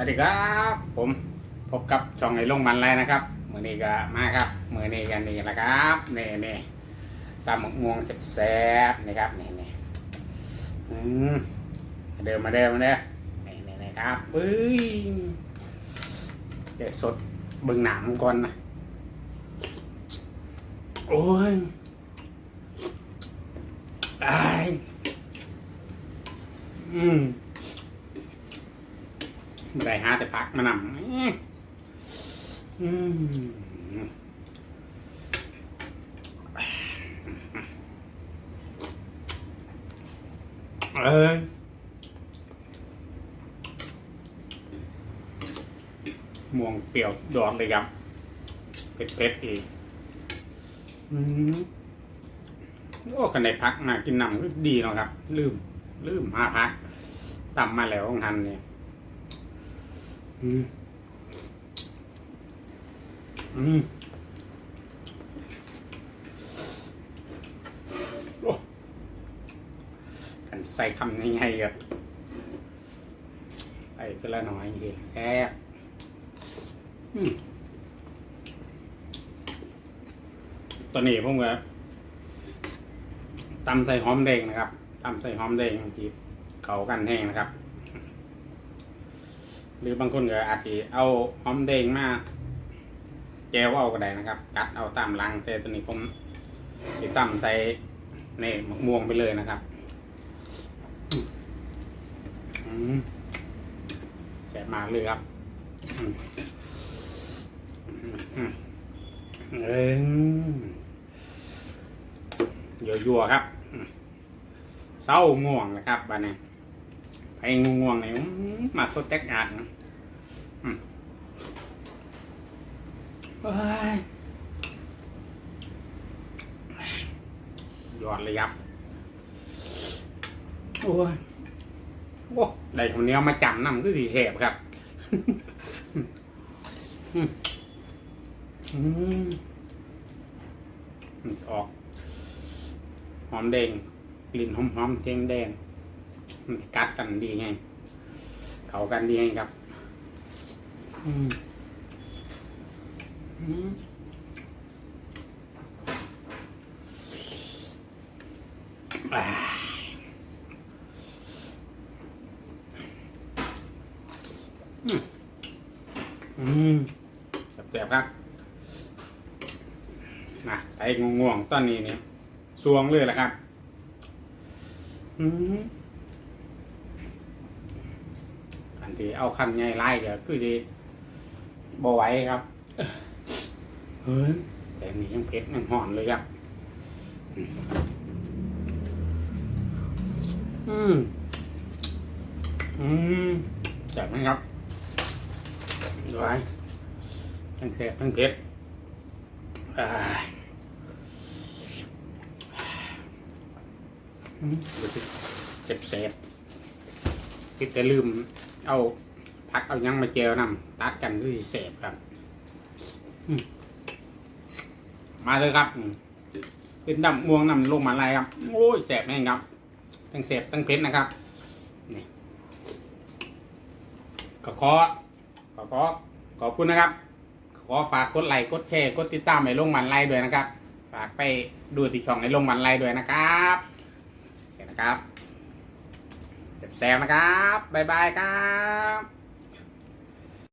วัสดีครับ ผมพบกับช่องในลงมันไรนะครับมือนี้ก็มาครับมือนี้กันนี่แหละครับนี่นี่ตำหมกม่วงแซ่บๆนะครับนี่นี่อืมเดิมมาเดิมมาเด้อนี่นี่นี่ครับปึ้ยเดี๋ยวสดเบิ่งหนามก่อนนะโอ้ยไอ้ายอืม ได้หาแต่พักมานำอื้ออมเอ้ยม่วงเปรี้ยวดอดเลยครับเผ็ดๆอีกอืมโอ้กันได้พักมากินน้ำก็ดีเนาะครับ ลืม ลืมหาพักตำมาแล้วของทันเนี่ย อืมอืมกันใส่คำง่ายๆครับใส่ทีละหน่อยดีแซ่บอืมตอนนี้ผมก็ตำใส่หอมแดงนะครับตำใส่หอมแดงจีบเขากันแห้งนะครับ หรือบางคนก็อาจจะเอาหอมแดงมาแจวเอาก็ได้นะครับ กัดเอาตามรังแต่ตัวนี้ผมสิตั้มใส่ในมะม่วงไปเลยนะครับแสบมากเลยครับอืมอืมเอ้ยยั่วๆครับเศร้าง่วงนะครับบ้านนี้ ไอ้ง่วงๆนี่อื้อมาสดแตกอาดนะอืมเอ้ยยอดเลยครับ โอ้ย โอ้ได้คนนี้เอามาจำนำก็สีแสบครับอืมออก หอมแดง กลิ่นหอมๆเจงแดง มันจะกัดกันดีไง เขากันดีไงครับอืมอืมอ่าอืมอืมแสบๆครับนะไอ้ง่วงๆตอนนี้เนี่ยสวงเลยแหละครับ อืม อันที่เอาคันใหญ่ไล่ก็คือสิบ่ไหวครับเฮ้ยแต่นี่ยังเผ็ดยังหอนเลยครับ อืมอืมจัดไหมครับดูไว้ทั้งแสบทั้งเผ็ดอ่าอืมดูสิเสบเสบๆ คิดแต่ลืมเอาพักเอายังมาเจวนำตัดกันด้วยเสพครับมาเลยครับ เป็นดำม่วงนำลงมาอะไรครับ โอ้ยแสบแน่ครับทั้งเสพทั้งเพชรนะครับนี่ก็ขอก็ขอขอบคุณนะครับ ขอฝากกดไลค์กดแชร์กดติดตามในลงมันไล่ด้วยนะครับ ฝากไปดูที่ช่องในลงมันไล่ด้วยนะครับเสร็จนะครับ แซ่บๆนะครับ บ๊ายบายครับ